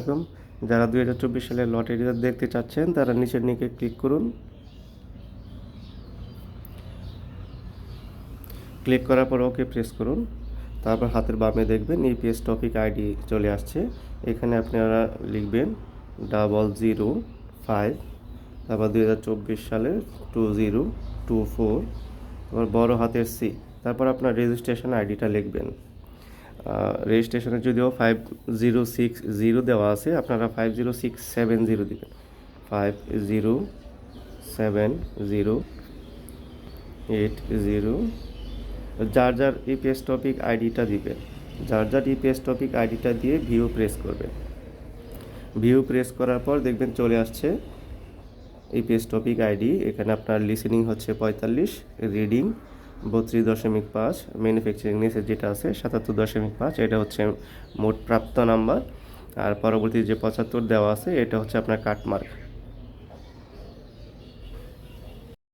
এরকম যারা দুই হাজার চব্বিশ সালের লটারি দেখতে চাচ্ছেন, তারা নিচের নিকে ক্লিক করুন। ক্লিক করার পর ওকে প্রেস করুন। তারপর হাতের বামে দেখবেন ইপিএস টপিক আইডি চলে আসছে। এখানে আপনারা লিখবেন ডাবল জিরো ফাইভ তারপর দুই হাজার চব্বিশ সালের টু জিরো টু ফোর তারপর বড় হাতের সি তারপর আপনার রেজিস্ট্রেশন আইডিটা লিখবেন। রেজিস্ট্রেশনে যদিও ফাইভ জিরো সিক্স জিরো দেওয়া আছে, আপনারা five zero six seven zero দেবেন। Five zero seven zero eight zero যার যার ইপিএস টপিক আইডিটা দিবেন, যার যার ইপিএস টপিক আইডিটা দিয়ে ভিউ প্রেস করবেন। ভিউ প্রেস করার পর দেখবেন চলে আসছে ইপিএস টপিক আইডি এখানে আপনার লিসেনিং হচ্ছে পঁয়তাল্লিশ রিডিং বত্রিশ দশমিক পাঁচ ম্যানুফ্যাকচারিং নিচে যেটা আছে, সাতাত্তর দশমিক পাঁচ, এটা হচ্ছে মোট প্রাপ্ত নাম্বার আর পরবর্তী যে পঁচাত্তর দেওয়া আছে, এটা হচ্ছে আপনার কাটমার্ক